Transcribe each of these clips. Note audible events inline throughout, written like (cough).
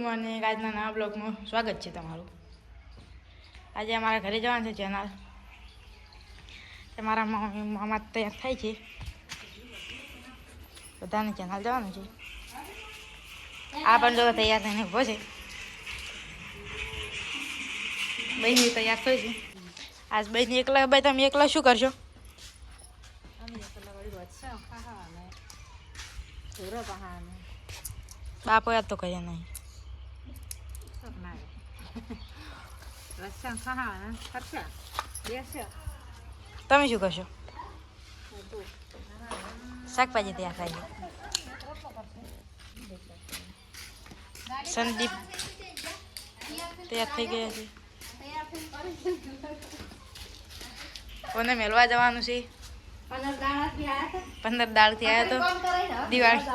Morning આજના નવા બ્લોગમાં સ્વાગત છે તમારું. આજે અમારા ઘરે જવાનું છે ચેનલ. મારા મમ્મી મામા તૈયાર થાય છે. બધાને ચેનલ જવાનું છે. આ પણ જો તૈયાર થઈને ઊભો છે. બહેની તૈયાર થઈ છે. આજ બહેની એકલા ભાઈ તમે એકલા શું કરશો? બાપો યાદ તો કહીએ નહીં. તમે શું કરશો? શાકભાજી તૈયાર થાય છે સંદીપ તૈયાર થઈ ગયા છે. કોને મેળવા જવાનું છે? પંદર દાળથી આવ્યો તો. દિવાળી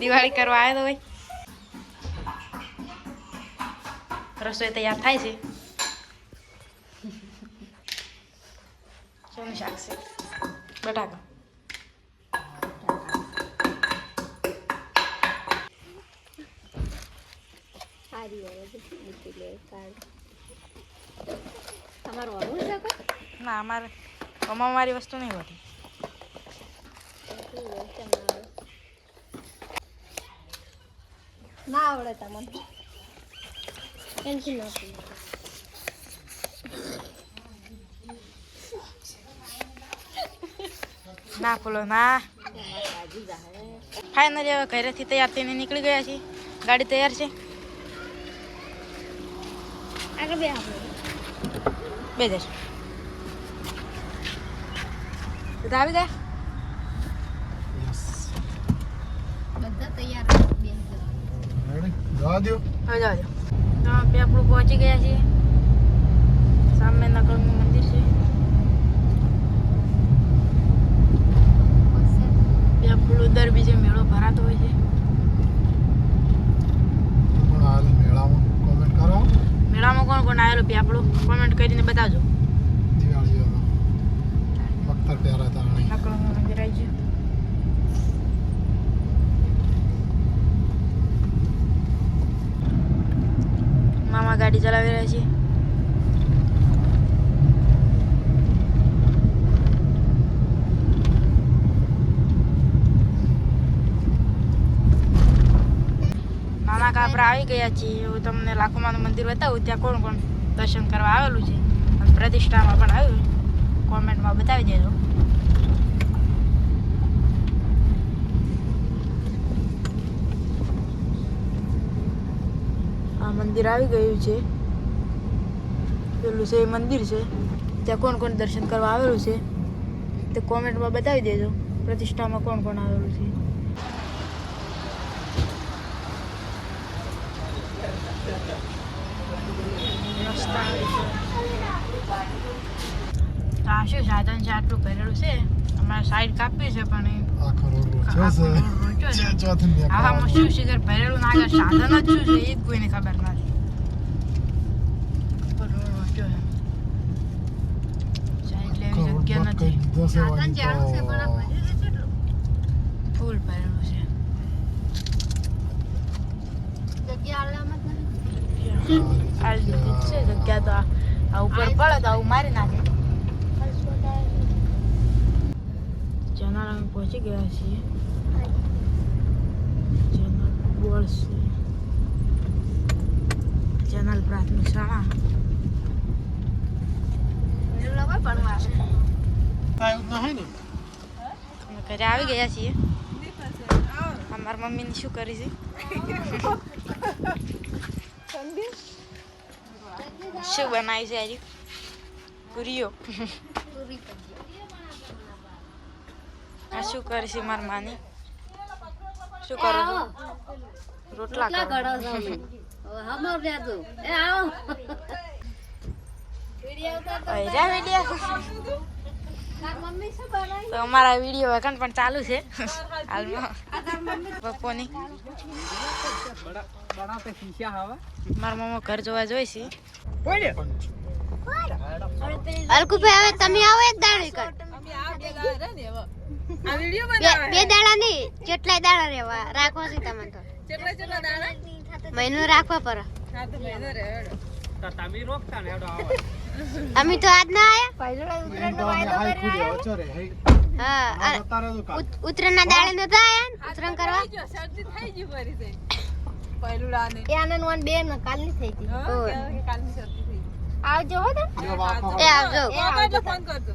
દિવાળી કરવા આવ્યો તો ભાઈ. રસોઈ તૈયાર થાય છે શેનું શાક છે બટાકા ના અમારે અમારી મારી વસ્તુ નહીં હોતી ના આવડે તમને ટેન્શન (laughs) નથી ના ફૂલો ના. ફાઇનલી હવે ઘરેથી તૈયાર થઈને નીકળી ગયા છીએ. ગાડી તૈયાર છે. આગળ બે બે જશે બધા આવી ગયા બધા તૈયાર હવે જવા દો આપણે આપણું પહોંચી ગયા છીએ. સામે મંદિર છે. આપણું દર બીજે મેળો ભરાતો હોય છે. મેળામાં કોણ કોણ આવેલું આપણું કોમેન્ટ કરીને બતાવજો દિવાળીઓમાં બખ્તર પહેરા હતા આણે નકળનું મંદિર આવી ગયું મામા ગાડી ચલાવી રહ્યા છે. નાના કાપરા આવી ગયા છીએ હું તમને લાખોમાનું મંદિર બતાવું, ત્યાં કોણ કોણ દર્શન કરવા આવેલું છે? પ્રતિષ્ઠામાં પણ આવ્યું કોમેન્ટમાં બતાવી દેજો આ મંદિર આવી ગયું છે. પેલું છે એ મંદિર છે. ત્યાં કોણ કોણ દર્શન કરવા આવેલું છે તે કોમેન્ટમાં બતાવી દેજો. પ્રતિષ્ઠામાં કોણ કોણ આવેલું છે. આ શું સાધન છે આટલું ભરેલું છે? અમારે સાઈડ કાપી છે પણ આખો રોડ રોડ છે. છે. ચોથી ને આવામાં શું છે ભરેલું ના આગળ સાધન જ શું છે? એ જ કોઈને ખબર નથી ઉપર રોડ રોચો છે. સાઈડ લેવી દીધો છે ફૂલ ભરેલું છે આ જ છે જગ્યા તો આ ઉપર પડે તો આવું મારી નાખે જનાર અમે પહોંચી ગયા છીએ બોર્ડ છે જનરલ પ્રાથમિક શાળા ભણવા અમે ઘરે આવી ગયા છીએ. અમારા મમ્મીને શું કરી છે? શું બનાવ્યું છે આજે? પૂરીઓ. આ શું કરે છે મારી માની? શું કરો છો? રોટલા કરો હમર લેજો. એ આવો. વિડિયો ઉતારતો વીડિયો. તો અમારા વીડિયો વગન પણ ચાલુ છે. હાલમાં. પપ્પોની. મારા મમ્મા ઘર જોવા જોઈ છે. અલકુભાઈ હવે તમે આવો એક દાડો કર બે બે દાડા નહીં કેટલાય દાડા રહેવા. રાખવા છે તમે તો. મહિનો રાખવા પર. અમે તો આજ ના આયા. મેં તો અમે હાઈ ખુલ્યો વચ્ચે રે હઈ. હા આ આ જતા રહેજો કાલ. ઉત્તરાયણ ના દાડે નતા આયા ને ઉત્તરાયણ કરવા? શરદી થઈ ગઈ ફરી થઈ. પહેલું લાને. એ આનંદ વન બે ને કાલની થઈ કાલની શરદી થઈ આવજો હો એ આવજો ફોન કરજો.